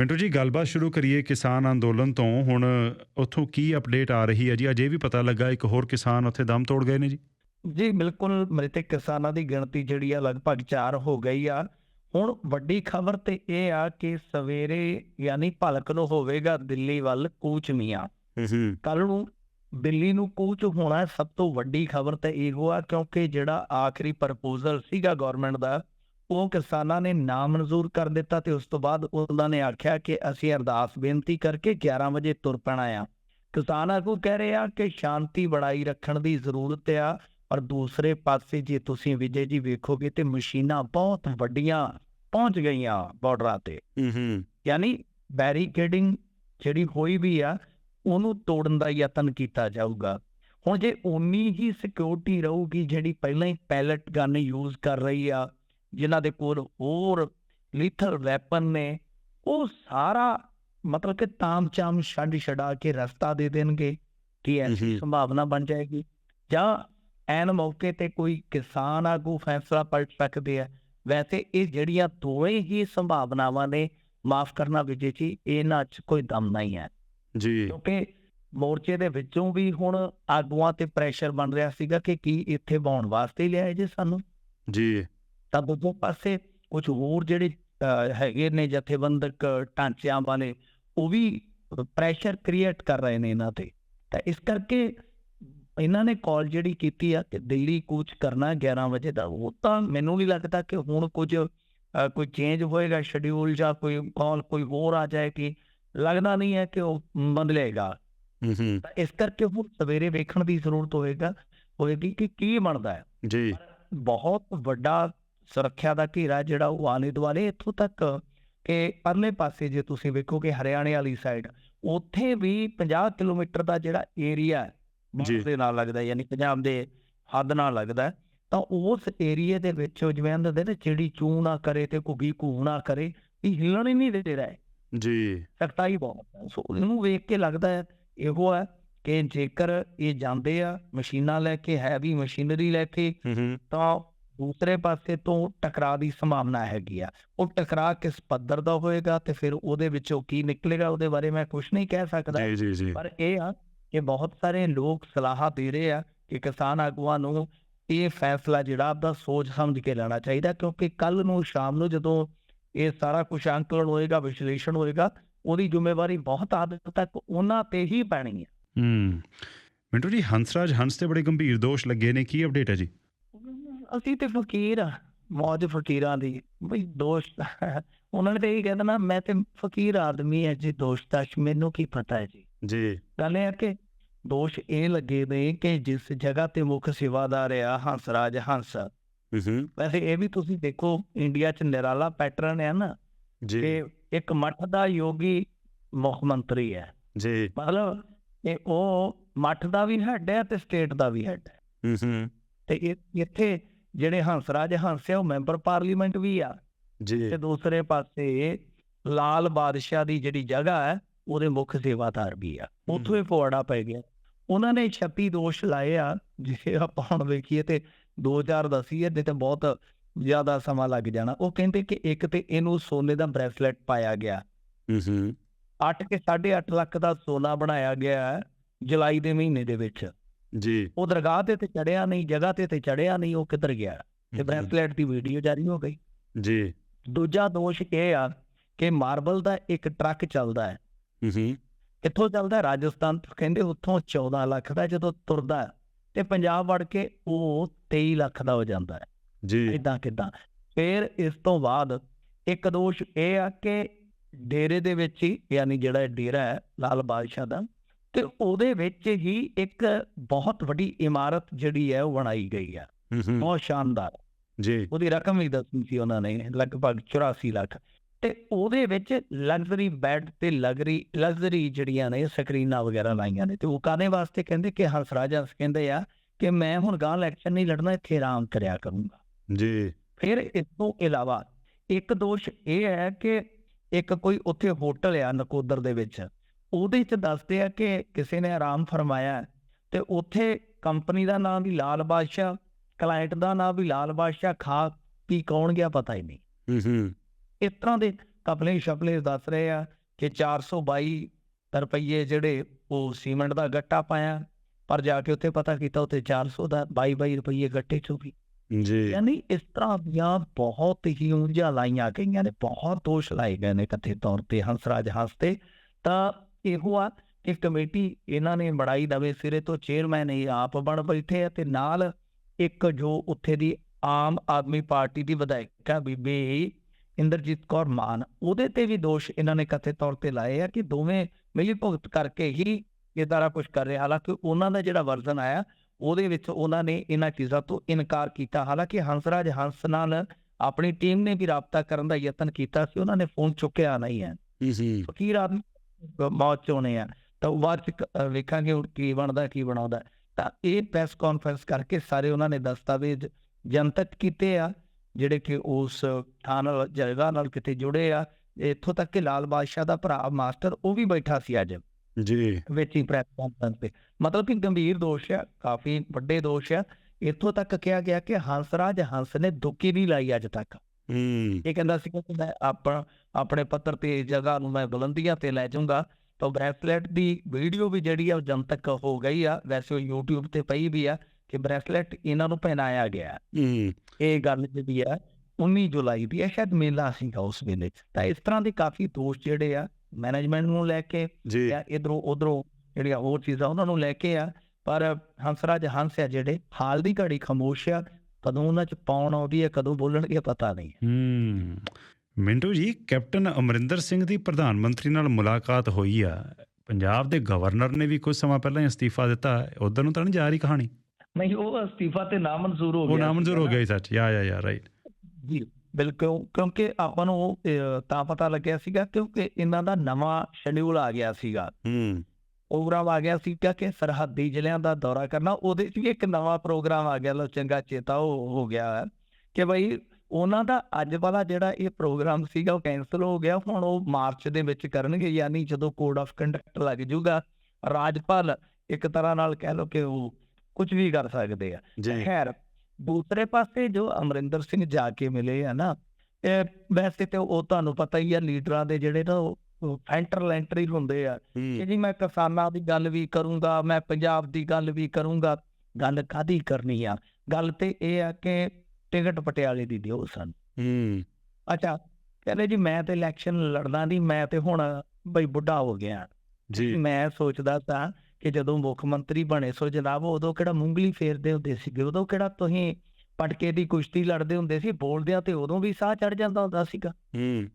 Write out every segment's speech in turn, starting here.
ਮਿੰਟੂ ਜੀ ਗੱਲਬਾਤ ਸ਼ੁਰੂ ਕਰੀਏ ਕਿਸਾਨ ਅੰਦੋਲਨ ਤੋਂ। ਹੁਣ ਉੱਥੋਂ ਕੀ ਅਪਡੇਟ ਆ ਰਹੀ ਹੈ ਜੀ? ਅਜੇ ਵੀ ਪਤਾ ਲੱਗਾ ਇੱਕ ਹੋਰ ਕਿਸਾਨ ਉੱਥੇ ਦਮ ਤੋੜ ਗਏ ਨੇ ਜੀ। ਜੀ ਬਿਲਕੁਲ ਮ੍ਰਿਤਕ ਕਿਸਾਨਾਂ ਦੀ ਗਿਣਤੀ ਜਿਹੜੀ ਆ ਲਗਭਗ 4 ਹੋ ਗਈ ਆ। ਹੁਣ ਵੱਡੀ ਖਬਰ ਤੇ ਇਹ ਆ ਕਿ ਸਵੇਰੇ ਯਾਨੀ ਭਲਕ ਨੂੰ ਹੋਵੇਗਾ ਦਿੱਲੀ ਵੱਲ ਕੂਚ ਮੀਆਂ ਹੂੰ। ਕੱਲ ਨੂੰ ਦਿੱਲੀ ਨੂੰ ਕੂਚ ਹੋਣਾ ਸਭ ਤੋਂ ਵੱਡੀ ਖਬਰ ਤੇ ਇਹੋ ਆ ਕਿਉਂਕਿ ਜਿਹੜਾ ਆਖਰੀ ਪ੍ਰਪੋਜ਼ਲ ਸੀਗਾ ਗਵਰਨਮੈਂਟ ਦਾ ਉਹ ਕਿਸਾਨਾਂ ਨੇ ਨਾਮਨਜ਼ੂਰ ਕਰ ਦਿੱਤਾ ਤੇ ਉਸ ਤੋਂ ਬਾਅਦ ਉਹਨਾਂ ਨੇ ਆਖਿਆ ਕਿ ਅਸੀਂ ਅਰਦਾਸ ਬੇਨਤੀ ਕਰਕੇ 11 ਵਜੇ ਤੁਰ ਪੈਣਾ ਆ। ਕਿਸਾਨ ਆਗੂ ਕਹਿ ਰਹੇ ਆ ਕਿ ਸ਼ਾਂਤੀ ਬਣਾਈ ਰੱਖਣ ਦੀ ਜ਼ਰੂਰਤ ਆ ਪਰ ਦੂਸਰੇ ਪਾਸੇ ਜੇ ਤੁਸੀਂ ਵਿਜੇ ਜੀ ਵੇਖੋਗੇ ਤੇ ਮਸ਼ੀਨਾਂ ਬਹੁਤ ਵੱਡੀਆਂ ਪਹੁੰਚ ਗਈਆਂ ਬਾਰਡਰਾਂ ਤੇ। ਹੂੰ ਯਾਨੀ ਬੈਰੀਕੇਡਿੰਗ ਜਿਹੜੀ ਹੋਈ ਵੀ ਆ ਉਹਨੂੰ ਤੋੜਨ ਦਾ ਯਤਨ ਕੀਤਾ ਜਾਊਗਾ। ਹੁਣ ਜੇ ਉਨੀ ਹੀ ਸਿਕਿਉਰਿਟੀ ਰਹੂਗੀ ਜਿਹੜੀ ਪਹਿਲਾਂ ਹੀ ਪੈਲਟ ਗਨ ਯੂਜ਼ ਕਰ ਰਹੀ ਆ ਜਿਨ੍ਹਾਂ ਦੇ ਕੋਲ ਹੋਰ ਲੀਥਲ ਵੈਪਨ ਨੇ ਉਹ ਸਾਰਾ ਮਤਲਬ ਕਿ ਤਾਮਚਾਮ ਛੱਡ ਛਡਾ ਕੇ ਰਸਤਾ ਦੇ ਦੇਣਗੇ ਕਿ ਐਸੀ ਹਮ। ਸੰਭਾਵਨਾ ਬਣ ਜਾਏਗੀ। ਜਾਂ ਐਨ ਮੌਕੇ ਤੇ ਕੋਈ ਕਿਸਾਨ ਆਗੂ ਫੈਸਲਾ ਪਲਟ ਸਕਦੇ ਆ। ਵੈਸੇ ਇਹ ਜਿਹੜੀਆਂ ਦੋਵੇਂ ਹੀ ਸੰਭਾਵਨਾਵਾਂ ਨੇ ਮਾਫ ਕਰਨਾ ਵਿਜੇ ਜੀ ਇਹਨਾਂ 'ਚ ਕੋਈ ਦਮ ਨਹੀਂ ਹੈ। ਜੀ। ਕਿਉਂਕਿ ਮੋਰਚੇ ਦੇ ਵਿੱਚੋਂ ਵੀ ਹੁਣ ਆਗੂਆਂ ਤੇ ਪ੍ਰੈਸ਼ਰ ਬਣ ਰਿਹਾ ਸੀਗਾ ਕਿ ਕੀ ਇੱਥੇ ਬਾਉਣ ਵਾਸਤੇ ਹੀ ਲਿਆਏ ਜੇ ਸਾਨੂੰ। ਜੀ। ਤਾਂ ਦੂਜੇ ਪਾਸੇ ਕੁਝ ਹੋਰ ਜਿਹੜੇ ਹੈਗੇ ਨੇ ਜਥੇਬੰਦਕ ਢਾਂਚਿਆਂ ਵਾਲੇ ਉਹ ਵੀ ਪ੍ਰੈਸ਼ਰ ਕ੍ਰੀਏਟ ਕਰ ਰਹੇ ਨੇ ਇਹਨਾਂ ਤੇ। ਤਾਂ ਇਸ ਕਰਕੇ ਇਹਨਾਂ ਨੇ ਕਾਲ ਜਿਹੜੀ ਕੀਤੀ ਆ ਕਿ ਦਿੱਲੀ ਕੂਚ ਕਰਨਾ 11 ਵਜੇ ਦਾ ਉਹ ਤਾਂ ਮੈਨੂੰ ਨਹੀਂ ਲੱਗਦਾ ਕਿ ਹੁਣ ਕੁਝ ਕੋਈ ਚੇਂਜ ਹੋਏਗਾ ਸ਼ਡਿਊਲ ਜਾਂ ਕੋਈ ਕਾਲ ਕੋਈ ਹੋਰ ਆ ਜਾਏਗੀ ਲੱਗਦਾ ਨਹੀਂ ਹੈ ਕਿ ਉਹ ਬਦਲੇਗਾ। ਤਾਂ ਇਸ ਕਰਕੇ ਹੁਣ ਸਵੇਰੇ ਵੇਖਣ ਦੀ ਜ਼ਰੂਰਤ ਹੋਏਗਾ ਹੋਏਗੀ ਕਿ ਕੀ ਬਣਦਾ ਹੈ। ਜੀ। ਬਹੁਤ ਵੱਡਾ ਸੁਰੱਖਿਆ ਦਾ ਘੇਰਾ ਜਿਹੜਾ ਉਹ ਆਲੇ ਦੁਆਲੇ ਇੱਥੋਂ ਤੱਕ ਕਿ ਪਰਲੇ ਪਾਸੇ ਜੇ ਤੁਸੀਂ ਵੇਖੋਗੇ ਹਰਿਆਣੇ ਵਾਲੀ ਸਾਈਡ ਉੱਥੇ ਵੀ 50 ਕਿਲੋਮੀਟਰ ਦਾ ਜਿਹੜਾ ਏਰੀਆ ਜੀ। ਦੇ ਨਾਲ ਲੱਗਦਾ ਯਾਨੀ ਪੰਜਾਬ ਦੇ ਹੱਦ ਨਾਲ ਲੱਗਦਾ ਹੈ, ਤਾਂ ਉਸ ਏਰੀਏ ਦੇ ਵਿੱਚ ਜਿਵੇਂ ਆਂਦੇ ਨੇ ਚਿੜੀ ਚੂ ਨਾ ਕਰੇ ਤੇ ਘੁੱਗੀ ਘੂ ਨਾ ਕਰੇ ਇਹ ਹਿੱਲਣ ਹੀ ਨਹੀਂ ਦੇ ਰਿਹਾ ਹੈ ਜੀ। ਸਖਤਾਈ ਬਹੁਤ ਹੈ। ਸੋ ਇਹਨੂੰ ਵੇਖ ਕੇ ਲੱਗਦਾ ਹੈ ਇਹੋ ਹੈ ਕਿ ਜੇਕਰ ਇਹ ਜਾਂਦੇ ਆ ਮਸ਼ੀਨਾਂ ਲੈ ਕੇ ਹੈਵੀ ਮਸ਼ੀਨਰੀ ਲੈ ਕੇ ਹੂੰ। ਤਾਂ ਦੂਸਰੇ ਪਾਸੇ ਤੋਂ ਟਕਰਾਅ ਦੀ ਸੰਭਾਵਨਾ ਹੈਗੀ ਆ। ਉਹ ਟਕਰਾਅ ਕਿਸ ਪੱਧਰ ਦਾ ਹੋਏਗਾ ਤੇ ਫਿਰ ਉਹਦੇ ਵਿੱਚੋਂ ਕੀ ਨਿਕਲੇਗਾ ਉਹਦੇ ਬਾਰੇ ਮੈਂ ਕੁਝ ਨਹੀਂ ਕਹਿ ਸਕਦਾ। ਜੀ ਜੀ ਜੀ। ਪਰ ਇਹ ਆ ਕਿ ਬਹੁਤ ਸਾਰੇ ਲੋਕ ਸਲਾਹਾਂ ਦੇ ਰਹੇ ਆ ਕਿ ਕਿਸਾਨ ਆਗੂਆਂ ਨੂੰ ਇਹ ਫੈਸਲਾ ਜਿਹੜਾ ਆਪਦਾ ਸੋਚ ਸਮਝ ਕੇ ਲੈਣਾ ਚਾਹੀਦਾ ਕਿਉਂਕਿ ਕੱਲ ਨੂੰ ਸ਼ਾਮ ਨੂੰ ਜਦੋਂ ਇਹ ਸਾਰਾ ਕੁਝ ਅੰਕਲਨ ਹੋਏਗਾ ਵਿਸ਼ਲੇਸ਼ਣ ਹੋਏਗਾ ਉਹਦੀ ਜ਼ਿੰਮੇਵਾਰੀ ਬਹੁਤ ਹੱਦ ਤੱਕ ਉਹਨਾਂ ਤੇ ਹੀ ਪੈਣੀ ਹੈ ਹੂੰ। ਮਿੰਟੂ ਜੀ ਹੰਸਰਾਜ ਹੰਸ ਤੇ ਬੜੇ ਗੰਭੀਰ ਦੋਸ਼ ਲੱਗੇ ਨੇ। ਕੀ ਅਪਡੇਟ ਹੈ ਜੀ? ਅਸੀਂ ਤੇ ਫਕੀਰ ਆ ਮੌਜ ਫਕੀਰਾਂ ਦੀ ਬਈ ਦੋਸਤ ਉਹਨਾਂ ਨੇ ਤੇ ਇਹ ਕਹਿੰਦਾ ਨਾ ਮੈਂ ਤੇ ਫਕੀਰ ਆਦਮੀ ਹੈ ਜੀ ਦੋਸਤਾਸ਼ ਮੈਨੂੰ ਕੀ ਪਤਾ ਹੈ ਜੀ? ਜੀ। ਗੱਲ ਇਹ ਕਿ ਦੋਸ਼ ਇਹ ਲੱਗੇ ਨੇ ਕਿ ਜਿਸ ਜਗ੍ਹਾ ਤੇ ਮੁੱਖ ਸੇਵਾਦਾਰ ਆ ਹੰਸਰਾਜ ਹੰਸ। ਵੈਸੇ ਇਹ ਵੀ ਤੁਸੀਂ ਦੇਖੋ ਇੰਡੀਆ 'ਚ ਨਿਰਾਲਾ ਪੈਟਰਨ ਹੈ ਨਾ ਜੀ। ਕਿ ਇੱਕ ਮੱਠ ਦਾ ਯੋਗੀ ਮੁੱਖ ਮੰਤਰੀ ਹੈ। ਜੀ। ਮਤਲਬ ਇਹ ਉਹ ਮੱਠ ਦਾ ਵੀ ਹੈਡ ਹੈ ਤੇ ਸਟੇਟ ਦਾ ਵੀ ਹੈਡ ਹੈ। ਹੂੰ ਤੇ ਇੱਥੇ ਜਿਹੜੇ ਹੰਸਰਾਜ ਹੰਸ ਆ ਉਹ ਮੈਂਬਰ ਪਾਰਲੀਮੈਂਟ ਵੀ ਆ। ਜੀ। ਤੇ ਦੂਸਰੇ ਪਾਸੇ ਲਾਲ ਬਾਦਸ਼ਾਹ ਦੀ ਜਿਹੜੀ ਜਗ੍ਹਾ ਹੈ ਉਹਦੇ ਮੁੱਖ ਸੇਵਾਦਾਰ ਵੀ ਆ। ਉੱਥੋਂ ਹੀ ਪਵਾੜਾ ਪੈ ਗਿਆ। ਉਹਨਾਂ ਨੇ 36 ਦੋਸ਼ ਲਾਏ ਆ ਜੇ ਆਪਾਂ ਹੁਣ ਵੇਖੀਏ ਤੇ 2000 ਦਸੀਏ ਤੇ ਤੇ ਬਹੁਤ ਜ਼ਿਆਦਾ ਸਮਾਂ ਲੱਗ ਜਾਣਾ। ਉਹ ਕਹਿੰਦੇ ਕਿ ਇੱਕ ਤੇ ਇਹਨੂੰ ਸੋਨੇ ਦਾ ਬ੍ਰੈਸਲੇਟ ਪਾਇਆ ਗਿਆ। ਹੂੰ 8 ਕੇ 8.5 ਲੱਖ ਦਾ ਸੋਨਾ ਬਣਾਇਆ ਗਿਆ ਜੁਲਾਈ ਦੇ ਮਹੀਨੇ ਦੇ ਵਿੱਚ। ਜੀ। ਉਹ ਦਰਗਾਹ ਤੇ ਤੇ ਚੜਿਆ ਨਹੀਂ ਜਗ੍ਹਾ ਤੇ ਤੇ ਚੜਿਆ ਨਹੀਂ ਉਹ ਕਿੱਧਰ ਗਿਆ? ਤੇ ਬ੍ਰੈਸਲੇਟ ਦੀ ਵੀਡੀਓ ਜਾਰੀ ਹੋ ਗਈ। ਜੀ। ਦੂਜਾ ਦੋਸ਼ ਇਹ ਆ ਕਿ ਮਾਰਬਲ ਦਾ ਇੱਕ ਟਰੱਕ ਚੱਲਦਾ ਹੈ। ਹੂੰ ਕਿੱਥੋਂ ਚੱਲਦਾ? ਰਾਜਸਥਾਨ ਤੋਂ। ਕਹਿੰਦੇ ਉੱਥੋਂ 14 ਲੱਖ ਦਾ ਜਦੋਂ ਤੁਰਦਾ ਤੇ ਪੰਜਾਬ ਵੜ ਕੇ ਉਹ 23 ਲੱਖ ਦਾ ਹੋ ਜਾਂਦਾ ਹੈ। ਜੀ। ਇਦਾਂ ਕਿਦਾਂ? ਫਿਰ ਇਸ ਤੋਂ ਬਾਅਦ ਇੱਕ ਦੋਸ਼ ਇਹ ਆ ਕਿ ਡੇਰੇ ਦੇ ਵਿੱਚ ਹੀ ਯਾਨੀ ਜਿਹੜਾ ਡੇਰਾ ਹੈ ਲਾਲ ਬਾਦਸ਼ਾਹ ਦਾ ਤੇ ਉਹਦੇ ਵਿੱਚ ਹੀ ਇੱਕ ਬਹੁਤ ਵੱਡੀ ਇਮਾਰਤ ਜਿਹੜੀ ਹੈ ਉਹ ਬਣਾਈ ਗਈ ਆ ਹੂੰ ਬਹੁਤ ਸ਼ਾਨਦਾਰ। ਜੀ। ਉਹਦੀ ਰਕਮ ਵੀ ਦੱਸੀ ਸੀ ਉਹਨਾਂ ਨੇ ਲਗਭਗ 84 ਲੱਖ। ਤੇ ਉਹਦੇ ਵਿੱਚ ਲਗਜ਼ਰੀ ਬੈੱਡ ਤੇ ਲਗਰੀ ਲਗਜ਼ਰੀ ਜਿਹੜੀਆਂ ਨੇ ਸਕਰੀਨਾਂ ਵਗੈਰਾ ਲਾਈਆਂ ਨੇ। ਤੇ ਉਹ ਕਾਦੇ ਵਾਸਤੇ ਕਹਿੰਦੇ? ਕਿ ਹੰਸਰਾਜ ਹੰਸ ਕਹਿੰਦੇ ਆ ਕਿ ਮੈਂ ਹੁਣ ਗਾਂ ਇਲੈਕਸ਼ਨ ਨਹੀਂ ਲੜਨਾ ਇੱਥੇ ਆਰਾਮ ਕਰਿਆ ਕਰੂੰਗਾ। ਜੀ। ਫਿਰ ਇਸ ਤੋਂ ਇਲਾਵਾ ਇੱਕ ਦੋਸ਼ ਇਹ ਹੈ ਕਿ ਇੱਕ ਕੋਈ ਉੱਥੇ ਹੋਟਲ ਆ ਨਕੋਦਰ ਦੇ ਵਿੱਚ। ਉਹਦੇ ਚ ਦੱਸਦੇ ਆ ਕਿ ਕਿਸੇ ਨੇ ਆਰਾਮ ਫਰਮਾਇਆ ਤੇ ਉੱਥੇ ਕੰਪਨੀ ਦਾ ਨਾਮ ਵੀ ਲਾਲ ਬਾਦਸ਼ਾਹ ਕਲਾਇੰਟ ਦਾ ਨਾਮ ਵੀ ਲਾਲ ਬਾਦਸ਼ਾਹ ਖਾ ਪੀ ਕੌਣ ਗਿਆ ਪਤਾ ਹੀ ਨਹੀਂ। ਹੂੰ ਇਸ ਤਰ੍ਹਾਂ ਦੇ ਆਪਣੇ ਛਪਲੇ ਦੱਸ ਰਹੇ ਆ ਕਿ 422 ਰੁਪਏ ਜਿਹੜੇ ਉਹ ਸੀਮੈਂਟ ਦਾ ਗੱਟਾ ਪਾਇਆ ਪਰ ਜਾ ਕੇ ਉੱਥੇ ਪਤਾ ਕੀਤਾ ਉੱਥੇ 400 ਦਾ 22 22 ਰੁਪਏ ਗੱਟੇ ਚੋਂ ਵੀ। ਜੀ। ਯਾਨੀ ਇਸ ਤਰ੍ਹਾਂ ਦੀਆਂ ਬਹੁਤ ਹੀ ਉਂਝਾਂ ਲਾਈਆਂ ਗਈਆਂ ਨੇ ਬਹੁਤ ਦੋਸ਼ ਲਾਏ ਗਏ ਨੇ ਕਥਿਤ ਤੌਰ ਤੇ ਹੰਸਰਾਜ ਹੰਸ ਤੇ। ਤਾਂ ਇਹੋ ਆ ਕਿ ਕਮੇਟੀ ਇਹਨਾਂ ਨੇ ਬੜਾਈ ਨਵੇਂ ਸਿਰੇ ਤੋਂ ਚੇਅਰਮੈਨ ਇਹ ਆਪ ਬਣ ਬੈਠੇ ਆ ਤੇ ਨਾਲ ਇੱਕ ਜੋ ਉੱਥੇ ਦੀ ਆਮ ਆਦਮੀ ਪਾਰਟੀ ਦੀ ਵਿਧਾਇਕਾ ਬੀਬੀ ਇੰਦਰਜੀਤ ਕੌਰ ਮਾਨ ਉਹਦੇ ਤੇ ਵੀ ਦੋਸ਼ ਇਹਨਾਂ ਨੇ ਕਥਿਤ ਤੌਰ ਤੇ ਲਾਏ ਆ ਕਿ ਦੋਵੇਂ ਮਿਲੀ ਭੁਗਤ ਕਰਕੇ ਹੀ ਇਹ ਸਾਰਾ ਕੁਝ ਕਰ ਰਹੇ। ਹਾਲਾਂਕਿ ਉਹਨਾਂ ਦਾ ਜਿਹੜਾ ਵਰਜ਼ਨ ਆਇਆ ਉਹਦੇ ਵਿੱਚ ਉਹਨਾਂ ਨੇ ਇਹਨਾਂ ਚੀਜ਼ਾਂ ਤੋਂ ਇਨਕਾਰ ਕੀਤਾ। ਹਾਲਾਂਕਿ ਹੰਸਰਾਜ ਹੰਸ ਨਾਲ ਆਪਣੀ ਟੀਮ ਨੇ ਵੀ ਰਾਬਤਾ ਕਰਨ ਦਾ ਯਤਨ ਕੀਤਾ ਸੀ ਉਹਨਾਂ ਨੇ ਫੋਨ ਚੁੱਕਿਆ ਨਹੀਂ ਹੈ। ਹੂੰ ਫਕੀਰ ਆਦਮੀ ਮੌਤ ਚ ਹੋਣੇ ਆ। ਤਾਂ ਬਾਅਦ ਚ ਵੇਖਾਂਗੇ ਕੀ ਬਣਦਾ ਕੀ ਬਣਾਉਂਦਾ। ਤਾਂ ਇਹ ਪ੍ਰੈਸ ਕਾਨਫਰੰਸ ਕਰਕੇ ਸਾਰੇ ਉਹਨਾਂ ਨੇ ਦਸਤਾਵੇਜ਼ ਜਨਤਕ ਕੀਤੇ ਆ ਜਿਹੜੇ ਕਿ ਉਸ ਥਾਂ ਨਾਲ ਜਗ੍ਹਾ ਨਾਲ ਕਿਤੇ ਜੁੜੇ ਆ। ਇੱਥੋਂ ਤੱਕ ਕਿ ਲਾਲ ਬਾਦਸ਼ਾਹ ਦਾ ਭਰਾ ਮਾਸਟਰ ਉਹ ਵੀ ਬੈਠਾ ਸੀ ਅੱਜ। ਜੀ। ਵਿੱਚ ਹੀ ਪ੍ਰੈਸ ਕਾਨਫਰੰਸ ਤੇ। ਮਤਲਬ ਕਿ ਗੰਭੀਰ ਦੋਸ਼ ਆ ਕਾਫੀ ਵੱਡੇ ਦੋਸ਼ ਆ। ਇੱਥੋਂ ਤੱਕ ਕਿਹਾ ਗਿਆ ਕਿ ਹੰਸਰਾਜ ਹੰਸ ਨੇ ਦੁੱਕੀ ਨਹੀਂ ਲਾਈ ਅੱਜ ਤੱਕ। ਹੂੰ। ਇਹ ਕਹਿੰਦਾ ਸੀ ਕਿ ਮੈਂ ਆਪਣਾ ਆਪਣੇ ਪੱਤਰ ਤੇ ਇਸ ਜਗ੍ਹਾ ਨੂੰ ਮੈਂ ਬੁਲੰਦੀਆਂ ਤੇ ਲੈ ਜਾਊਂਗਾ। ਤਾਂ ਬ੍ਰੈਸਲੇਟ ਦੀ ਵੀਡੀਓ ਵੀ ਜਿਹੜੀ ਆ ਜਨਤਕ ਹੋ ਗਈ ਆ। ਵੈਸੇ ਉਹ YouTube ਤੇ ਪਈ ਵੀ ਆ ਕਿ ਬ੍ਰੈਸਲੇਟ ਇਹਨਾਂ ਨੂੰ ਪਹਿਨਾਇਆ ਗਿਆ। ਹੂੰ। ਇਹ ਗੱਲ ਜਿਹੜੀ ਆ 19 ਜੁਲਾਈ ਦੀ ਹੈ ਸ਼ਾਇਦ ਮੇਲਾ ਸੀਗਾ ਉਸ ਵੇਲੇ। ਤਾਂ ਇਸ ਤਰ੍ਹਾਂ ਦੇ ਕਾਫੀ ਦੋਸ਼ ਜਿਹੜੇ ਆ ਮੈਨੇਜਮੈਂਟ ਨੂੰ ਲੈ ਕੇ ਜੀ। ਜਾਂ ਇਧਰੋਂ ਉਧਰੋਂ ਜਿਹੜੀਆਂ ਹੋਰ ਚੀਜ਼ਾਂ ਉਹਨਾਂ ਨੂੰ ਲੈ ਕੇ ਆ ਪਰ ਹੰਸਰਾਜ ਹੰਸ ਆ ਜਿਹੜੇ ਹਾਲ ਦੀ ਘੜੀ ਖਾਮੋਸ਼ ਆ ਕਦੋਂ ਉਹਨਾਂ ਚ ਪਾਉਣ ਆਉਂਦੀ ਹੈ ਕਦੋਂ ਬੋਲਣਗੇ ਪਤਾ ਨਹੀਂ। ਹੂੰ। ਮਿੰਟੂ ਜੀ ਕੈਪਟਨ ਅਮਰਿੰਦਰ ਸਿੰਘ ਦੀ ਪ੍ਰਧਾਨ ਮੰਤਰੀ ਨਾਲ ਮੁਲਾਕਾਤ ਹੋਈ ਆ। ਪੰਜਾਬ ਦੇ ਗਵਰਨਰ ਨੇ ਵੀ ਕੁਝ ਸਮਾਂ ਪਹਿਲਾਂ ਹੀ ਅਸਤੀਫਾ ਦਿੱਤਾ। ਉਧਰ ਨੂੰ ਤਾਂ ਨਹੀਂ ਜਾ ਰਹੀ ਕਹਾਣੀ? ਨਹੀਂ ਉਹ ਅਸਤੀਫਾ ਤੇ ਨਾਮਨਜ਼ੂਰ ਹੋ ਗਿਆ। ਉਹ ਨਾਮਨਜ਼ੂਰ ਹੋ ਸੀਗਾ ਗਿਆ ਸੀ ਸੱਚ। ਯਾ ਯਾ ਯਾ ਰਾਈਟ ਜੀ ਬਿਲਕੁਲ। ਕਿਉਂਕਿ ਆਪਾਂ ਨੂੰ ਤਾਂ ਪਤਾ ਲੱਗਿਆ ਸੀਗਾ ਕਿਉਂਕਿ ਇਹਨਾਂ ਦਾ ਨਵਾਂ ਸ਼ੈਡਿਊਲ ਆ ਗਿਆ ਸੀਗਾ। ਹੂੰ। ਪ੍ਰੋਗਰਾਮ ਆ ਗਿਆ ਸੀਗਾ ਕਿ ਸਰਹੱਦੀ ਜ਼ਿਲ੍ਹਿਆਂ ਦਾ ਦੌਰਾ ਕਰਨਾ। ਉਹਦੇ 'ਚ ਵੀ ਇੱਕ ਨਵਾਂ ਪ੍ਰੋਗਰਾਮ ਆ ਗਿਆ। ਲੋ ਚੰਗਾ ਚੇਤਾ ਉਹ ਹੋ ਗਿਆ ਹੈ ਕਿ ਬਈ ਉਹਨਾਂ ਦਾ ਅੱਜ ਵਾਲਾ ਜਿਹੜਾ ਇਹ ਪ੍ਰੋਗਰਾਮ ਸੀਗਾ ਉਹ ਕੈਨਸਲ ਹੋ ਗਿਆ। ਹੁਣ ਉਹ ਮਾਰਚ ਦੇ ਵਿੱਚ ਕਰਨਗੇ ਯਾਨੀ ਜਦੋਂ ਕੋਡ ਆਫ ਕੰਡਕਟ ਲੱਗ ਜਾਊਗਾ ਰਾਜਪਾਲ ਇੱਕ ਤਰ੍ਹਾਂ ਨਾਲ ਕਹਿ ਲਓ ਕਿ ਉਹ ਕੁਝ ਵੀ ਕਰ ਸਕਦੇ ਆ। ਖੈਰ ਦੂਸਰੇ ਪਾਸੇ ਜੋ ਅਮਰਿੰਦਰ ਸਿੰਘ ਜਾ ਕੇ ਮਿਲੇ ਆ ਨਾ ਇਹ ਵੈਸੇ ਤੇ ਉਹ ਤੁਹਾਨੂੰ ਪਤਾ ਹੀ ਆ ਲੀਡਰਾਂ ਦੇ ਜਿਹੜੇ ਨਾ ਫੈਂਟਰਲ ਐਂਟਰੀ ਹੁੰਦੇ ਆ ਕਿ ਜੀ ਮੈਂ ਕਿਸਾਨਾਂ ਦੀ ਗੱਲ ਵੀ ਕਰੂੰਗਾ ਮੈਂ ਪੰਜਾਬ ਦੀ ਗੱਲ ਵੀ ਕਰੂੰਗਾ। ਗੱਲ ਕਾਦੀ ਕਰਨੀ ਆ? ਗੱਲ ਤੇ ਇਹ ਆ ਕਿ ਟਿਕਟ ਪਟਿਆਲੇ ਦੀ ਦਿਓ ਸਨ। ਹੂੰ। ਅੱਛਾ ਕਹਿੰਦੇ ਜੀ ਮੈਂ ਤੇ ਇਲੈਕਸ਼ਨ ਲੜਨਾ ਨਹੀਂ ਮੈਂ ਤੇ ਹੁਣ ਬਈ ਬੁੱਢਾ ਹੋ ਗਿਆ। ਜੀ। ਮੈਂ ਸੋਚਦਾ ਤਾਂ ਕਿ ਜਦੋਂ ਮੁੱਖ ਮੰਤਰੀ ਬਣੇ ਸੋ ਜਨਾਬ ਉਦੋਂ ਕਿਹੜਾ ਮੂੰਗਲੀ ਫੇਰਦੇ ਹੁੰਦੇ ਸੀਗੇ ਉਦੋਂ ਕਿਹੜਾ ਤੁਸੀਂ ਪਟਕੇ ਦੀ ਕੁਸ਼ਤੀ ਲੜਦੇ ਹੁੰਦੇ ਸੀ ਬੋਲਦਿਆਂ ਤੇ ਉਦੋਂ ਵੀ ਸਾਹ ਚੜ ਜਾਂਦਾ ਹੁੰਦਾ ਸੀਗਾ। ਹੂੰ।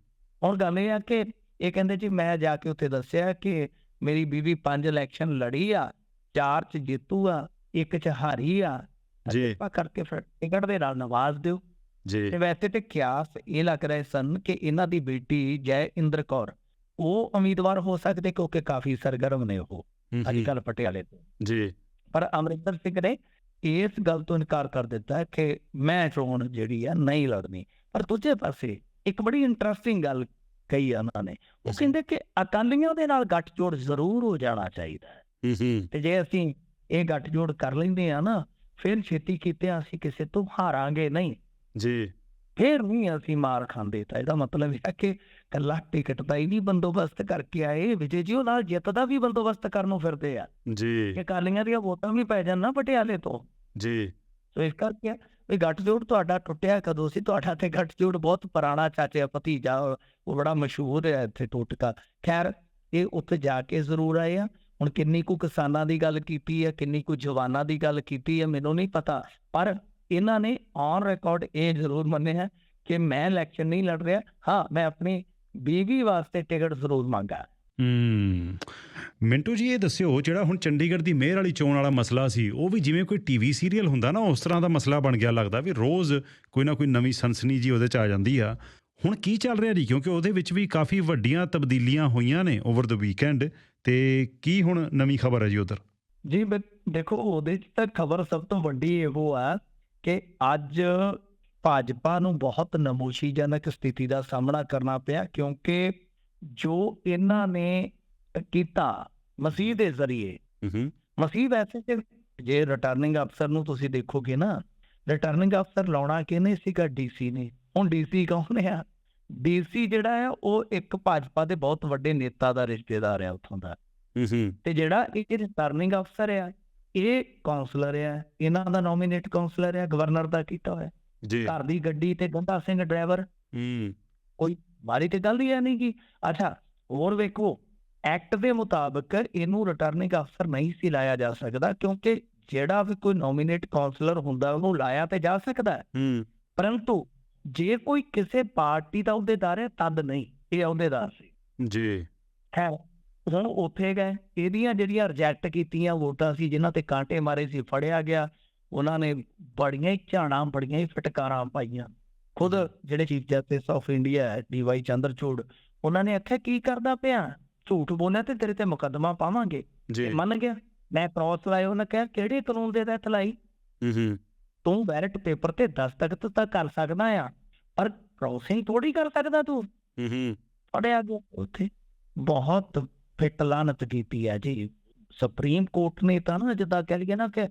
ਹੁਣ ਗੱਲ ਇਹ ਆ ਕਿ ਇਹ ਕਹਿੰਦੇ ਜੀ ਮੈਂ ਜਾ ਕੇ ਉੱਥੇ ਦੱਸਿਆ ਕਿ ਮੇਰੀ ਬੀਵੀ ਪੰਜ ਇਲੈਕਸ਼ਨ ਲੜੀ ਆ ਚਾਰ ਚ ਜੇਤੂ ਆ ਇੱਕ ਚ ਹਾਰੀ ਆ ਜੀ। ਕਿਰਪਾ ਕਰਕੇ ਫਿਰ ਟਿਕਟ ਦੇ ਨਾਲ ਨਵਾਜ਼ ਦਿਓ। ਜੀ। ਤੇ ਵੈਸੇ ਤੇ ਕਿਆਸ ਇਹ ਲੱਗ ਰਹੇ ਸਨ ਕਿ ਇਹਨਾਂ ਦੀ ਬੇਟੀ ਜੈ ਇੰਦਰ ਕੌਰ ਉਹ ਉਮੀਦਵਾਰ ਹੋ ਸਕਦੇ ਕਿਉਂਕਿ ਕਾਫੀ ਸਰਗਰਮ ਨੇ ਉਹ ਅੱਜ ਕੱਲ ਪਟਿਆਲੇ ਤੋਂ। ਜੀ। ਪਰ ਅਮਰਿੰਦਰ ਸਿੰਘ ਨੇ ਇਸ ਗੱਲ ਤੋਂ ਇਨਕਾਰ ਕਰ ਦਿੱਤਾ ਕਿ ਮੈਂ ਚੋਣ ਜਿਹੜੀ ਆ ਨਹੀਂ ਲੜਨੀ। ਪਰ ਦੂਜੇ ਪਾਸੇ ਇੱਕ ਬੜੀ ਇੰਟਰਸਟਿੰਗ ਗੱਲ ਕਹੀ ਆ ਉਹਨਾਂ ਨੇ। ਉਹ। ਕਹਿੰਦੇ ਕਿ ਅਕਾਲੀਆਂ ਦੇ ਨਾਲ ਗੱਠਜੋੜ ਜ਼ਰੂਰ ਹੋ ਜਾਣਾ ਚਾਹੀਦਾ। ਹੂੰ। ਤੇ ਜੇ ਅਸੀਂ ਇਹ ਗੱਠਜੋੜ ਕਰ ਲੈਂਦੇ ਆ ਨਾ ਫਿਰ ਛੇਤੀ ਕੀਤੇ ਅਸੀਂ ਕਿਸੇ ਤੋਂ ਹਾਰਾਂਗੇ ਨਹੀਂ। ਜੀ। ਫਿਰ ਨਹੀਂ ਅਸੀਂ ਮਾਰ ਖਾਂਦੇ ਤਾਂ ਇਹਦਾ ਮਤਲਬ ਹੈ ਕਿ ਕੱਲਾ ਟਿਕਟ ਦਾ ਹੀ ਨਹੀਂ ਬੰਦੋਬਸਤ ਕਰਕੇ ਆਏ। ਵਿਜੇ ਜੀ ਉਹ ਨਾਲ ਜਿੱਤ ਦਾ ਵੀ ਬੰਦੋਬਸਤ ਕਰਨ ਨੂੰ ਫਿਰਦੇ ਆ। ਜੀ। ਕਿ ਅਕਾਲੀਆਂ ਦੀਆਂ ਵੋਟਾਂ ਵੀ ਪੈ ਜਾਣ ਨਾ ਪਟਿਆਲੇ ਤੋਂ। ਜੀ। ਸੋ ਇਸ ਕਰਕੇ ਵੀ ਗੱਠਜੋੜ ਤੁਹਾਡਾ ਟੁੱਟਿਆ ਕਦੋਂ ਸੀ? ਤੁਹਾਡਾ ਤੇ ਗੱਠਜੋੜ ਬਹੁਤ ਪੁਰਾਣਾ ਚਾਚਾ ਭਤੀਜਾ ਉਹ ਬੜਾ ਮਸ਼ਹੂਰ ਹੈ ਇੱਥੇ ਟੋਟਕਾ। ਖੈਰ ਇਹ ਉੱਥੇ ਜਾ ਕੇ ਜ਼ਰੂਰ ਆਏ ਆ। ਹੁਣ ਕਿੰਨੀ ਕੁ ਕਿਸਾਨਾਂ ਦੀ ਗੱਲ ਕੀਤੀ ਹੈ, ਕਿੰਨੀ ਕੁ ਜਵਾਨਾਂ ਦੀ ਗੱਲ ਕੀਤੀ ਹੈ, ਮੈਨੂੰ ਨਹੀਂ ਪਤਾ। ਪਰ ਇਹਨਾਂ ਨੇ ਔਨ ਰਿਕਾਰਡ ਇਹ ਜ਼ਰੂਰ ਮੰਨਿਆ ਕਿ ਮੈਂ ਇਲੈਕਸ਼ਨ ਨਹੀਂ ਲੜ ਰਿਹਾ। ਹਾਂ, ਮੈਂ ਆਪਣੀ ਬੀਵੀ ਵਾਸਤੇ ਟਿਕਟ ਜ਼ਰੂਰ ਮੰਗਾ ਹੂੰ। ਮਿੰਟੂ ਜੀ, ਇਹ ਦੱਸਿਓ, ਜਿਹੜਾ ਹੁਣ ਚੰਡੀਗੜ੍ਹ ਦੀ ਮੇਅਰ ਵਾਲੀ ਚੋਣ ਵਾਲਾ ਮਸਲਾ ਸੀ, ਉਹ ਵੀ ਜਿਵੇਂ ਕੋਈ ਟੀਵੀ ਸੀਰੀਅਲ ਹੁੰਦਾ ਨਾ, ਉਸ ਤਰ੍ਹਾਂ ਦਾ ਮਸਲਾ ਬਣ ਗਿਆ ਲੱਗਦਾ ਵੀ ਰੋਜ਼ ਕੋਈ ਨਾ ਕੋਈ ਨਵੀਂ ਸਨਸਨੀ ਜੀ ਉਹਦੇ ਚ ਆ ਜਾਂਦੀ ਆ। ਹੁਣ ਕੀ ਚੱਲ ਰਿਹਾ ਜੀ? ਕਿਉਂਕਿ ਉਹਦੇ ਵਿੱਚ ਵੀ ਕਾਫੀ ਵੱਡੀਆਂ ਤਬਦੀਲੀਆਂ ਹੋਈਆਂ ਨੇ ਓਵਰ ਦ ਵੀਕਐਂਡ ਤੇ ਕੀ ਹੁਣ ਨਵੀਂ ਖਬਰ ਹੈ ਜੀ ਉਧਰ? ਜੀ ਬ- ਦੇਖੋ ਉਹਦੇ 'ਚ ਤਾਂ ਖਬਰ ਸਭ ਤੋਂ ਵੱਡੀ ਇਹੋ ਆ ਕਿ ਅੱਜ ਭਾਜਪਾ ਨੂੰ ਬਹੁਤ ਨਮੋਸ਼ੀਜਨਕ ਸਥਿਤੀ ਦਾ ਸਾਹਮਣਾ ਕਰਨਾ ਪਿਆ ਕਿਉਂਕਿ ਜੋ ਇਹਨਾਂ ਨੇ ਕੀਤਾ ਮਸੀਹ ਦੇ ਜ਼ਰੀਏ ਮਸੀਹ ਵੈਸੇ ਤੇ ਜੇ ਰਿਟਰਨਿੰਗ ਅਫਸਰ ਨੂੰ ਤੁਸੀਂ ਦੇਖੋਗੇ ਨਾ ਰਿਟਰਨਿੰਗ ਅਫਸਰ ਲਾਉਣਾ ਕਿਹਨੇ ਸੀਗਾ? ਡੀਸੀ ਨੇ। ਹੁਣ ਡੀਸੀ ਕੌਣ ਆ? ਡੀਸੀ ਜਿਹੜਾ ਹੈ ਉਹ ਇੱਕ ਭਾਜਪਾ ਦੇ ਬਹੁਤ ਵੱਡੇ ਨੇਤਾ ਦਾ ਰਿਸ਼ਤੇਦਾਰ ਹੈ ਉੱਥੋਂ ਦਾ। ਤੇ ਜਿਹੜਾ ਇਹ ਰਿਟਰਨਿੰਗ ਅਫਸਰ ਆ ਇਹ ਕਾਉਂਸਲਰ ਆ। ਇਹਨਾਂ ਦਾ ਨੋਮੀਨੇਟ ਕਾਉਂਸਲਰ ਆ ਗਵਰਨਰ ਦਾ ਕੀਤਾ ਹੋਇਆ। ਜੀ। ਘਰ ਦੀ ਗੱਡੀ ਤੇ ਗੰਦਾ ਸਿੰਘ ਡਰਾਈਵਰ। ਹੂੰ। ਮਾਰੀ ਤੇ ਗੱਲ ਹੀ ਹੈ ਨਹੀਂ ਕਿ ਅੱਛਾ ਹੋਰ ਵੇਖੋ ਐਕਟ ਦੇ ਮੁਤਾਬਕ ਇਹਨੂੰ ਰਿਟਰਨਿੰਗ ਅਫਸਰ ਨਹੀਂ ਸੀ ਲਾਇਆ ਜਾ ਸਕਦਾ ਕਿਉਂਕਿ ਜਿਹੜਾ ਵੀ ਕੋਈ ਨੋਮੀਨੇਟ ਕਾਉਂਸਲਰ ਹੁੰਦਾ ਉਹਨੂੰ ਲਾਇਆ ਤੇ ਜਾ ਸਕਦਾ। ਹੂੰ। ਪਰੰਤੂ ਜੇ ਕੋਈ ਕਿਸੇ ਪਾਰਟੀ ਦਾ ਅਹੁਦੇਦਾਰ ਹੈ ਤਦ ਨਹੀਂ ਇਹ ਅਹੁਦੇਦਾਰ ਸੀ। ਜੀ। ਹੈ। ਹੁਣ ਉੱਥੇ ਗਏ ਇਹਦੀਆਂ ਜਿਹੜੀਆਂ ਰਿਜੈਕਟ ਕੀਤੀਆਂ ਵੋਟਾਂ ਸੀ ਜਿਨ੍ਹਾਂ ਤੇ ਕਾਂਟੇ ਮਾਰੇ ਸੀ ਫੜਿਆ ਗਿਆ ਉਹਨਾਂ ਨੇ ਬੜੀਆਂ ਹੀ ਝਾੜਾਂ ਬੜੀਆਂ ਹੀ ਫਟਕਾਰਾਂ ਪਾਈਆਂ। ਖੁਦ ਜਿਹੜੇ ਚੀਫ ਜਸਟਿਸ ਆਫ ਇੰਡੀਆ ਹੈ ਡੀਵਾਈ ਚੰਦਰਚੂੜ ਉਹਨਾਂ ਨੇ ਆਖਿਆ ਕੀ ਕਰਦਾ ਪਿਆ? ਝੂਠ ਬੋਲਿਆ ਤੇ ਤੇਰੇ ਤੇ ਮੁਕੱਦਮਾ ਪਾਵਾਂਗੇ। ਮੰਨ ਗਿਆ। ਮੈਂ ਕ੍ਰੋਸ ਲਾਇਆ ਉਹਨਾਂ ਕਿਹਾ ਕਿਹੜੇ ਕਾਨੂੰਨ ਦੇ ਤਹਿਤ ਲਾਈ? ਹੂੰ ਹੂੰ। ਤੂੰ ਬੈਲਟ ਪੇਪਰ ਤੇ ਦਸਤਖਤ ਤਾਂ ਕਰ ਸਕਦਾ ਆ ਪਰ ਕ੍ਰੋਸਿੰਗ ਥੋੜੀ ਕਰ ਸਕਦਾ ਤੂੰ? ਹੂੰ ਹੂੰ। ਫੜਿਆ ਗਿਆ ਉੱਥੇ ਬਹੁਤ ਫਿੱਟ ਲਾਨਤ ਕੀਤੀ ਹੈ ਜੀ। ਸੁਪਰੀਮ ਕੋਰਟ ਨੇ ਤਾਂ ਨਾ ਜਿੱਦਾਂ ਕਹਿ ਲਈਏ ਨਾ ਕਿ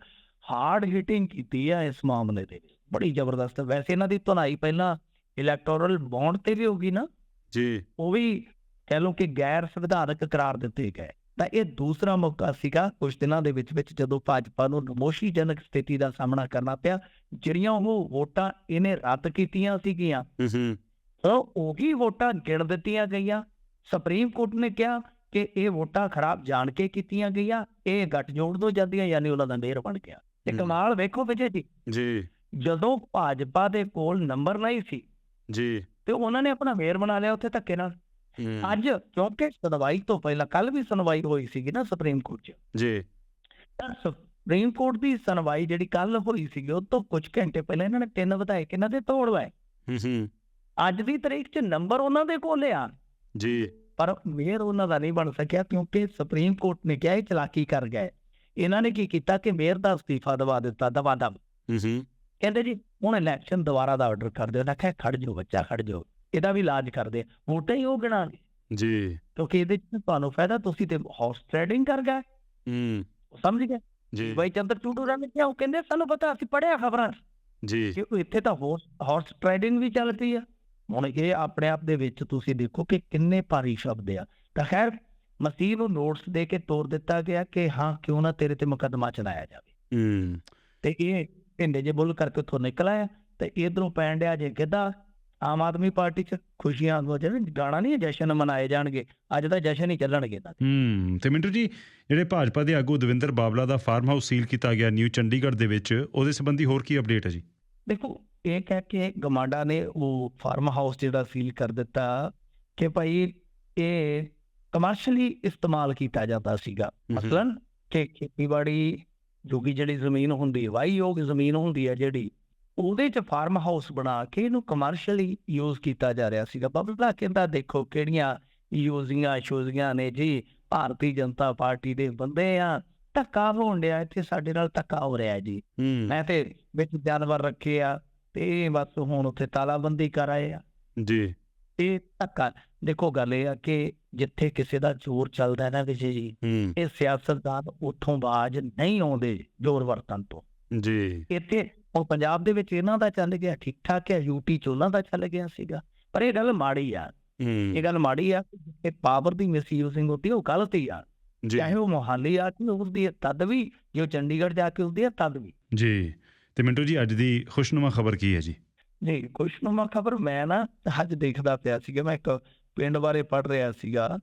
ਹਾਰਡ ਹਿਟਿੰਗ ਕੀਤੀ ਹੈ ਇਸ ਮਾਮਲੇ ਦੇ ਬੜੀ ਜ਼ਬਰਦਸਤ। ਵੈਸੇ ਇਹਨਾਂ ਦੀ ਧੁਨਾਈ ਪਹਿਲਾਂ ਇਲੈਕਟੋਰਲ ਬੌਂਡ ਤੇ ਵੀ ਹੋਗੀ ਨਾ। ਜੀ। ਉਹ ਵੀ ਕਹਿ ਲਓ ਕਿ ਗੈਰ ਸੰਵਿਧਾਨਕ ਕਰਾਰ ਦਿੱਤੇ ਗਏ। ਤਾਂ ਇਹ ਦੂਸਰਾ ਮੌਕਾ ਸੀਗਾ ਕੁਝ ਦਿਨਾਂ ਦੇ ਵਿੱਚ ਵਿੱਚ ਜਦੋਂ ਭਾਜਪਾ ਨੂੰ ਨਮੋਸ਼ੀਜਨਕ ਸਥਿਤੀ ਦਾ ਸਾਹਮਣਾ ਕਰਨਾ ਪਿਆ ਜਿਹੜੀਆਂ ਉਹ ਵੋਟਾਂ ਇਹਨੇ ਰੱਦ ਕੀਤੀਆਂ ਸੀਗੀਆਂ। ਹੂੰ ਹੂੰ। ਤਾਂ ਉਹੀ ਵੋਟਾਂ ਗਿਣ ਦਿੱਤੀਆਂ ਗਈਆਂ। ਸੁਪਰੀਮ ਕੋਰਟ ਨੇ ਕਿਹਾ ਕਿ ਇਹ ਵੋਟਾਂ ਖਰਾਬ ਜਾਣ ਕੇ ਕੀਤੀਆਂ ਗਈਆਂ ਇਹ ਗੱਠਜੋੜ ਤੋਂ ਜਾਂਦੀਆਂ ਯਾਨੀ ਉਹਨਾਂ ਦਾ ਮੇਰ ਬਣ ਗਿਆ। ਤੇ। ਕਮਾਲ ਵੇਖੋ ਵਿਜੇ ਜੀ। ਜੀ। ਜਦੋਂ ਭਾਜਪਾ ਦੇ ਕੋਲ ਨੰਬਰ ਨਹੀਂ ਸੀ ਜੀ। ਤੇ ਉਹਨਾਂ ਨੇ ਆਪਣਾ ਮੇਰ ਬਣਾ ਲਿਆ ਉੱਥੇ ਧੱਕੇ ਨਾਲ। ਅੱਜ ਕਿਉਂਕਿ ਸੁਣਵਾਈ ਤੋਂ ਪਹਿਲਾਂ ਕੱਲ ਵੀ ਸੁਣਵਾਈ ਹੋਈ ਸੀਗੀ ਨਾ ਸੁਪਰੀਮ ਕੋਰਟ 'ਚ। ਜੀ। ਸੁਪਰੀਮ ਕੋਰਟ ਦੀ ਸੁਣਵਾਈ ਜਿਹੜੀ ਕੱਲ ਹੋਈ ਸੀਗੀ ਉਹ ਤੋਂ ਕੁਝ ਘੰਟੇ ਪਹਿਲਾਂ ਇਹਨਾਂ ਨੇ ਤਿੰਨ ਵਿਧਾਇਕ ਇਹਨਾਂ ਦੇ ਤੋੜਵਾਏ ਹੂੰ ਹੂੰ। ਅੱਜ ਦੀ ਤਰੀਕ 'ਚ ਨੰਬਰ ਉਹਨਾਂ ਦੇ ਕੋਲ ਆ। ਜੀ। ਪਰ ਮੇਅਰ ਉਹਨਾਂ ਦਾ ਨਹੀਂ ਬਣ ਸਕਿਆ ਕਿਉਂਕਿ ਸੁਪਰੀਮ ਕੋਰਟ ਨੇ ਕਿਹਾ ਇਹ ਚਲਾਕੀ ਕਰ ਗਏ। ਇਹਨਾਂ ਨੇ ਕੀ ਕੀਤਾ ਕਿ ਮੇਅਰ ਦਾ ਅਸਤੀਫਾ ਦਵਾ ਦਿੱਤਾ ਦਵਾ ਦਵ। ਹੂੰ ਹੂੰ। ਕਹਿੰਦੇ ਜੀ ਹੁਣ ਇਲੈਕਸ਼ਨ ਦੁਬਾਰਾ ਦਾ ਆਰਡਰ ਕਰ ਦਿਓ ਨਾ ਖੜ ਜਾਓ ਬੱਚਾ ਖੜ ਜਾਓ। ਇਹਦਾ ਵੀ ਇਲਾਜ ਕਰਦੇ ਆ। ਵੋਟਾਂ ਹੀ ਉਹ ਗਿਣਾਂਗੇ ਜੀ। ਕਿਉਂਕਿ ਇਹਦੇ ਚ ਤੁਹਾਨੂੰ ਫਾਇਦਾ ਤੁਸੀਂ ਤੇ ਹਾਰਸ ਟ੍ਰੇਡਿੰਗ ਕਰ ਗਏ। ਹੂੰ। ਸਮਝ ਗਏ? ਜੀ। ਬਾਈ ਚੰਦਰ ਚੂਟੂਰਾ ਨੇ ਕਿਹਾ ਉਹ ਕਹਿੰਦੇ ਸਾਨੂੰ ਪਤਾ ਅਸੀਂ ਪੜਿਆ ਖਬਰਾਂ। ਜੀ। ਕਿ ਇੱਥੇ ਤਾਂ ਹਾਰਸ ਟ੍ਰੇਡਿੰਗ ਵੀ ਚੱਲਦੀ ਆ। ਹੁਣ ਇਹ ਆਪਣੇ ਆਪ ਦੇ ਵਿੱਚ ਤੁਸੀਂ ਦੇਖੋ ਕਿ ਕਿੰਨੇ ਭਾਰੀ ਸ਼ਬਦ ਆ। ਤਾਂ ਖੈਰ ਮਸੀਹ ਨੂੰ ਨੋਟਸ ਦੇ ਕੇ ਤੋਰ ਦਿੱਤਾ ਗਿਆ ਕਿ ਹਾਂ ਕਿਉਂ ਨਾ ਤੇਰੇ ਤੇ ਮੁਕੱਦਮਾ ਚਲਾਇਆ ਜਾਵੇ। ਹੂੰ। ਤੇ ਇਹ ਢਿੰਡੇ ਜੇ ਬੁੱਲ ਕਰਕੇ ਉੱਥੋਂ ਨਿਕਲ ਆਇਆ। ਤੇ ਇਧਰੋਂ ਪੈਣ ਡਿਆ ਜੇ ਗਿੱਧਾ। ਆਮ ਆਦਮੀ ਪਾਰਟੀ ਚ ਖੁਸ਼ੀਆਂ ਹੋ ਜਾਣ ਗਾਣਾ ਨਹੀਂ ਜਸ਼ਨ ਮਨਾਏ ਜਾਣਗੇ। ਅੱਜ ਤਾਂ ਜਸ਼ਨ ਹੀ ਚੱਲਣਗੇ ਤਾਂ। ਹੂੰ ਤੇ ਮਿੰਟੂ ਜੀ ਜਿਹੜੇ ਭਾਜਪਾ ਦੇ ਆਗੂ ਦਵਿੰਦਰ ਬਾਬਲਾ ਦਾ ਫਾਰਮ ਹਾਊਸ ਸੀਲ ਕੀਤਾ ਗਿਆ ਨਿਊ ਚੰਡੀਗੜ੍ਹ ਦੇ ਵਿੱਚ ਉਹਦੇ ਸੰਬੰਧੀ ਹੋਰ ਕੀ ਅਪਡੇਟ ਹੈ ਜੀ? ਦੇਖੋ ਇਹ ਕਹਿ ਕੇ ਗਮਾਡਾ ਨੇ ਉਹ ਫਾਰਮ ਹਾਊਸ ਜਿਹੜਾ ਸੀਲ ਕਰ ਦਿੱਤਾ ਕਿ ਭਾਈ ਇਹ ਕਮਰਸ਼ੀਅਲੀ ਇਸਤੇਮਾਲ ਕੀਤਾ ਜਾਂਦਾ ਸੀਗਾ। ਮਸਲਨ ਕਿ ਖੇਤੀਬਾੜੀ ਜੋ ਕਿ ਜਿਹੜੀ ਜ਼ਮੀਨ ਹੁੰਦੀ ਹੈ ਵਾਹੀਯੋਗ ਜ਼ਮੀਨ ਹੁੰਦੀ ਹੈ ਜਿਹੜੀ ਉਹਦੇ ਚ ਫਾਰਮ ਹਾਊਸ ਬਣਾ ਕੇ ਇਹਨੂੰ ਕਮਰਸ਼ੀਅਲੀ ਯੂਜ਼ ਕੀਤਾ ਜਾ ਰਿਹਾ ਸੀਗਾ। ਬਬਲਾ ਕਹਿੰਦਾ ਦੇਖੋ ਕਿਹੜੀਆਂ ਯੂਜ਼ੀਆਂ ਸ਼ੂਜ਼ੀਆਂ ਨੇ ਜੀ ਭਾਰਤੀ ਜਨਤਾ ਪਾਰਟੀ ਦੇ ਬੰਦੇ ਆ ਧੱਕਾ ਹੋਣ ਡਿਆ ਇੱਥੇ ਸਾਡੇ ਨਾਲ ਧੱਕਾ ਹੋ ਰਿਹਾ ਜੀ। ਮੈਂ ਤੇ ਵਿੱਚ ਜਾਨਵਰ ਰੱਖੇ ਆ ਤੇ ਇਹ ਬਸ ਹੁਣ ਉੱਥੇ ਤਾਲਾਬੰਦੀ ਕਰ ਆਏ ਆ। ਜੀ। ਇਹ ਧੱਕਾ ਦੇਖੋ ਗੱਲ ਇਹ ਆ ਕਿ ਜਿੱਥੇ ਕਿਸੇ ਦਾ ਜ਼ੋਰ ਚੱਲਦਾ ਨਾ ਵਿਜੇ ਜੀ ਇਹ ਸਿਆਸਤਦਾਨ ਉੱਥੋਂ ਬਾਜ ਨਹੀਂ ਆਉਂਦੇ ਜ਼ੋਰ ਵਰਤਨ ਤੋਂ। ਜੀ। ਇੱਥੇ ਹੁਣ ਪੰਜਾਬ ਦੇ ਵਿੱਚ ਇਹਨਾਂ ਦਾ ਚੱਲ ਗਿਆ ਠੀਕ ਠਾਕ ਹੈ ਯੂਟੀ ਚ ਉਹਨਾਂ ਦਾ ਚੱਲ ਗਿਆ ਸੀਗਾ ਪਰ ਇਹ ਗੱਲ ਮਾੜੀ ਆ। ਇਹ ਗੱਲ ਮਾੜੀ ਆ ਕਿ ਪਾਵਰ ਦੀ ਮਿਸਯੂਜ਼ਿੰਗ ਹੁੰਦੀ ਉਹ ਗਲਤ ਹੀ ਆ। ਚਾਹੇ ਉਹ ਮੋਹਾਲੀ ਆ ਕੇ ਉਸਦੀ ਹੈ ਤਦ ਵੀ ਜੋ ਚੰਡੀਗੜ੍ਹ ਜਾ ਕੇ ਉਸਦੀ ਹੈ ਤਦ ਵੀ। ਜੀ। ਤੇ ਮਿੰਟੂ ਜੀ ਅੱਜ ਦੀ ਖੁਸ਼ਨੁਮਾ ਖਬਰ ਕੀ ਹੈ ਜੀ? ਨਹੀਂ ਖੁਸ਼ਨੁਮਾ ਖਬਰ ਮੈਂ ਨਾ ਅੱਜ ਦੇਖਦਾ ਪਿਆ ਸੀਗਾ ਮੈਂ ਇੱਕ ਪਿੰਡ ਬਾਰੇ ਪੜ ਰਿਹਾ ਸੀਗਾ।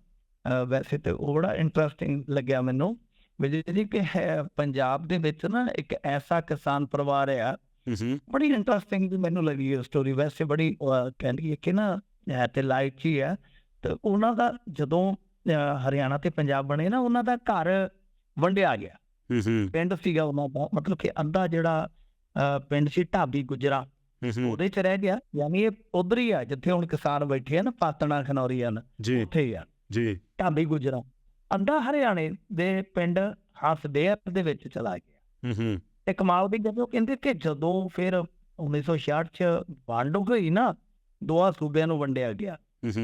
ਵੈਸੇ ਤੇ ਉਹ ਬੜਾ ਇੰਟਰਸਟਿੰਗ ਲੱਗਿਆ ਮੈਨੂੰ। ਵਿਜੇ ਜੀ ਕਿ ਹੈ ਪੰਜਾਬ ਦੇ ਵਿੱਚ ਨਾ ਇੱਕ ਐਸਾ ਕਿਸਾਨ ਪਰਿਵਾਰ ਆ। ਹੂੰ ਹੂੰ। ਬੜੀ ਇੰਟਰਸਟਿੰਗ ਵੀ ਮੈਨੂੰ ਲੱਗੀ ਇਹ ਸਟੋਰੀ ਵੈਸੇ ਬੜੀ ਕਹਿੰਦੀ ਹੈ ਕਿ ਨਾ ਤੇ ਲਾਈਟ ਹੀ ਹੈ ਤੇ ਉਹਨਾਂ ਦਾ ਜਦੋਂ ਹਰਿਆਣਾ ਤੇ ਪੰਜਾਬ ਬਣੇ ਨਾ ਉਹਨਾਂ ਦਾ ਘਰ ਵੰਡਿਆ ਗਿਆ। ਹੂੰ ਹੂੰ। ਪਿੰਡ ਸੀਗਾ ਉਹਨਾਂ ਦਾ ਮਤਲਬ ਕਿ ਅੱਧਾ ਜਿਹੜਾ ਪਿੰਡ ਸੀ ਢਾਬੀ ਗੁਜਰਾ। ਉਹਦੇ ਚ ਰਹਿ ਗਿਆ। ਯਾਨੀ ਇਹ ਉਧਰ ਹੀ ਆ ਜਿੱਥੇ ਹੁਣ ਕਿਸਾਨ ਬੈਠੇ ਆ ਨਾ ਪਾਤਣਾ ਖਨੌਰੀ ਹਨ ਜੀ। ਉੱਥੇ ਹੀ ਆ। ਜੀ। ਢਾਬੀ ਗੁਜਰਾ। ਅੱਧਾ ਹਰਿਆਣੇ ਦੇ ਪਿੰਡ ਹਸਦੇਰ ਦੇ ਵਿੱਚ ਚਲਾ ਗਿਆ। ਹੂੰ ਹੂੰ। ਤੇ ਕਮਾਲ ਵੀ ਜਦੋਂ ਕਹਿੰਦੇ ਕਿ ਜਦੋਂ ਫਿਰ 1966 ਚ ਵੰਡ ਹੋਈ ਨਾ ਦੋਆ ਸੂਬਿਆਂ ਨੂੰ ਵੰਡਿਆ ਗਿਆ।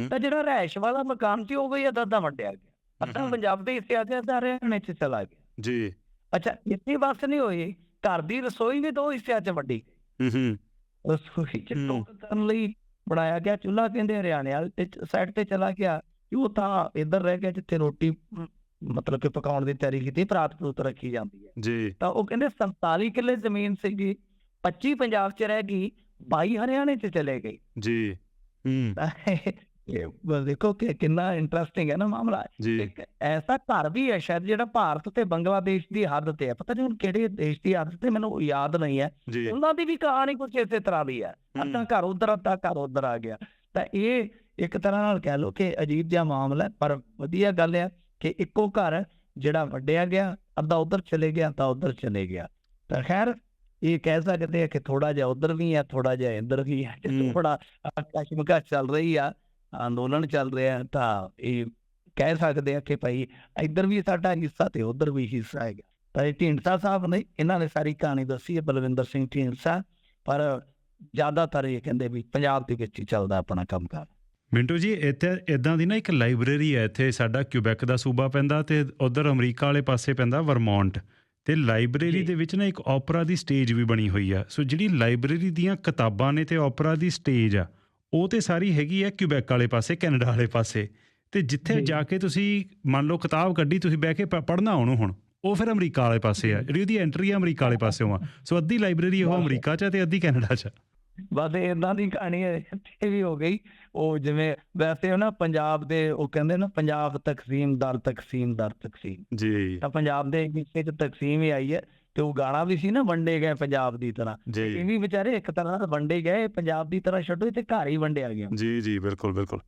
ਤਾਂ ਜਿਹੜਾ ਰਹਿਸ਼ ਵਾਲਾ ਮਕਾਨ ਸੀ ਉਹ ਵੀ ਅੱਧਾ ਵੰਡਿਆ ਗਿਆ। ਅੱਧਾ ਪੰਜਾਬ ਦੇ ਹਿੱਸੇ ਆ ਗਿਆ ਅੱਧਾ ਹਰਿਆਣੇ ਚ ਚਲਾ ਗਿਆ। ਜੀ। ਅੱਛਾ ਇੱਥੇ ਬਸ ਨਹੀਂ ਹੋਈ। ਘਰ ਦੀ ਰਸੋਈ ਵੀ ਦੋ ਹਿੱਸਿਆਂ ਚ ਵੱਡੀ ਹੂੰ ਹੂੰ। ਰਸੋਈ ਚ ਟੋਕ ਲਈ ਬਣਾਇਆ ਗਿਆ ਚੁੱਲ੍ਹਾ ਕਹਿੰਦੇ ਹਰਿਆਣੇ ਵਾਲੇ ਸਾਈਡ ਤੇ ਚਲਾ ਗਿਆ। ਉਹ ਤਾਂ ਇੱਧਰ ਰਹਿ ਗਿਆ ਜਿੱਥੇ ਰੋਟੀ ਮਤਲਬ ਕਿ ਪਕਾਉਣ ਦੀ ਤਿਆਰੀ ਕੀਤੀ ਪ੍ਰਾਤ ਪ੍ਰੂਤ ਰੱਖੀ ਜਾਂਦੀ ਹੈ। ਜੀ। ਤਾਂ ਉਹ ਕਹਿੰਦੇ 47 ਕਿੱਲੇ ਜ਼ਮੀਨ ਸੀਗੀ 25 ਪੰਜਾਬ 'ਚ ਰਹਿ ਗਈ 22 ਹਰਿਆਣੇ 'ਚ ਚਲੇ ਗਈ। ਜੀ ਹੂੰ। ਇਹ ਦੇਖੋ ਕਿ ਕਿੰਨਾ ਇੰਟਰਸਟਿੰਗ ਹੈ ਨਾ ਮਾਮਲਾ। ਜੀ। ਇੱਕ ਐਸਾ ਘਰ ਵੀ ਹੈ ਸ਼ਾਇਦ ਜਿਹੜਾ ਭਾਰਤ ਤੇ ਬੰਗਲਾਦੇਸ਼ ਦੀ ਹੱਦ ਤੇ ਹੈ। ਪਤਾ ਨਹੀਂ ਹੁਣ ਕਿਹੜੇ ਦੇਸ਼ ਦੀ ਹੱਦ ਤੇ ਮੈਨੂੰ ਯਾਦ ਨਹੀਂ ਹੈ। ਉਹਨਾਂ ਦੀ ਵੀ ਕਹਾਣੀ ਕੁਝ ਇਸੇ ਤਰ੍ਹਾਂ ਦੀ ਹੈ। ਅੱਧਾ ਘਰ ਉਧਰ ਅੱਧਾ ਘਰ ਉਧਰ ਆ ਗਿਆ। ਤਾਂ ਇਹ ਇੱਕ ਤਰ੍ਹਾਂ ਨਾਲ ਕਹਿ ਲਓ ਕਿ ਅਜੀਬ ਜਿਹਾ ਮਾਮਲਾ ਹੈ, ਪਰ ਵਧੀਆ ਗੱਲ ਹੈ ਕਿ ਇੱਕੋ ਘਰ ਜਿਹੜਾ ਵੱਡਿਆ ਗਿਆ ਅੱਧਾ ਉਧਰ ਚਲੇ ਗਿਆ ਤਾਂ ਉਧਰ ਚਲੇ ਗਿਆ। ਤਾਂ ਖੈਰ ਇਹ ਕਹਿ ਸਕਦੇ ਆ ਕਿ ਥੋੜਾ ਜਿਹਾ ਉਧਰ ਵੀ ਹੈ ਥੋੜਾ ਜਿਹਾ ਇੱਧਰ ਵੀ ਹੈ ਹੂੰ। ਥੋੜਾ ਕਸ਼ਮਕਸ਼ ਚੱਲ ਰਹੀ ਆ ਅੰਦੋਲਨ ਚੱਲ ਰਿਹਾ ਤਾਂ ਇਹ ਕਹਿ ਸਕਦੇ ਆ ਕਿ ਭਾਈ ਇੱਧਰ ਵੀ ਸਾਡਾ ਹਿੱਸਾ ਤੇ ਉਧਰ ਵੀ ਹਿੱਸਾ ਹੈਗਾ। ਤਾਂ ਇਹ ਢੀਂਡਸਾ ਸਾਹਿਬ ਨੇ ਇਹਨਾਂ ਨੇ ਸਾਰੀ ਕਹਾਣੀ ਦੱਸੀ ਹੈ ਬਲਵਿੰਦਰ ਸਿੰਘ ਢੀਂਡਸਾ ਪਰ ਜ਼ਿਆਦਾਤਰ ਇਹ ਕਹਿੰਦੇ ਵੀ ਪੰਜਾਬ ਦੇ ਵਿੱਚ ਹੀ ਚੱਲਦਾ ਆਪਣਾ ਕੰਮਕਾਰ। ਮਿੰਟੂ ਜੀ ਇੱਥੇ ਇਦਾਂ ਦੀ ਨਾ ਇੱਕ ਲਾਇਬ੍ਰੇਰੀ ਹੈ ਇੱਥੇ ਸਾਡਾ ਕਿਊਬੈਕ ਦਾ ਸੂਬਾ ਪੈਂਦਾ ਤੇ ਉਧਰ ਅਮਰੀਕਾ ਵਾਲੇ ਪਾਸੇ ਪੈਂਦਾ ਵਰਮੌਂਟ ਤੇ ਲਾਇਬ੍ਰੇਰੀ। ਦੇ ਵਿੱਚ ਨਾ ਇੱਕ ਓਪਰਾ ਦੀ ਸਟੇਜ ਵੀ ਬਣੀ ਹੋਈ ਆ ਸੋ ਜਿਹੜੀ ਲਾਇਬ੍ਰੇਰੀ ਦੀਆਂ ਕਿਤਾਬਾਂ ਨੇ ਤੇ ਓਪਰਾ ਦੀ ਸਟੇਜ ਆ ਉਹ ਤੇ ਸਾਰੀ ਹੈਗੀ ਆ ਕਿਊਬੈਕ ਵਾਲੇ ਪਾਸੇ ਕੈਨੇਡਾ ਵਾਲੇ ਪਾਸੇ ਤੇ ਜਿੱਥੇ ਜੀ। ਕੇ ਤੁਸੀਂ ਮੰਨ ਲਓ ਕਿਤਾਬ ਕੱਢੀ ਤੁਸੀਂ ਬਹਿ ਕੇ ਪੜ੍ਹਨਾ ਉਹਨੂੰ ਹੁਣ ਉਹ ਫਿਰ ਅਮਰੀਕਾ ਵਾਲੇ ਪਾਸੇ ਆ ਜਿਹੜੀ ਉਹਦੀ ਐਂਟਰੀ ਆ ਅਮਰੀਕਾ ਵਾਲੇ ਪਾਸਿਓਂ ਆ ਸੋ ਅੱਧੀ ਲਾਇਬ੍ਰੇਰੀ ਉਹ। ਅਮਰੀਕਾ 'ਚ ਆ ਤੇ ਅੱਧੀ ਕੈਨੇਡਾ 'ਚ ਆ। ਬਸ ਇਦਾਂ ਦੀ ਕਹਾਣੀ ਹੈ ਇੱਥੇ ਵੀ ਹੋ ਗਈ। ਉਹ ਜਿਵੇਂ ਵੈਸੇ ਉਹ ਨਾ ਪੰਜਾਬ ਦੇ ਉਹ ਕਹਿੰਦੇ ਨਾ ਪੰਜਾਬ ਤਕਸੀਮ ਦਰ ਤਕਸੀਮ ਦਰ ਤਕਸੀਮ। ਜੀ। ਤਾਂ ਪੰਜਾਬ ਦੇ ਹਿੱਸੇ 'ਚ ਤਕਸੀਮ ਹੀ ਆਈ ਹੈ ਤੇ ਉਹ ਗਾਣਾ ਵੀ ਸੀ ਨਾ ਵੰਡੇ ਗਏ ਪੰਜਾਬ ਦੀ ਤਰ੍ਹਾਂ। ਇਹ ਵੀ ਵਿਚਾਰੇ ਇੱਕ ਤਰ੍ਹਾਂ ਨਾਲ ਵੰਡੇ ਗਏ ਪੰਜਾਬ ਦੀ ਤਰ੍ਹਾਂ ਛੱਡੋ ਤੇ ਘਰ ਹੀ ਵੰਡਿਆ ਗਿਆ। ਜੀ ਜੀ ਬਿਲਕੁਲ ਬਿਲਕੁਲ।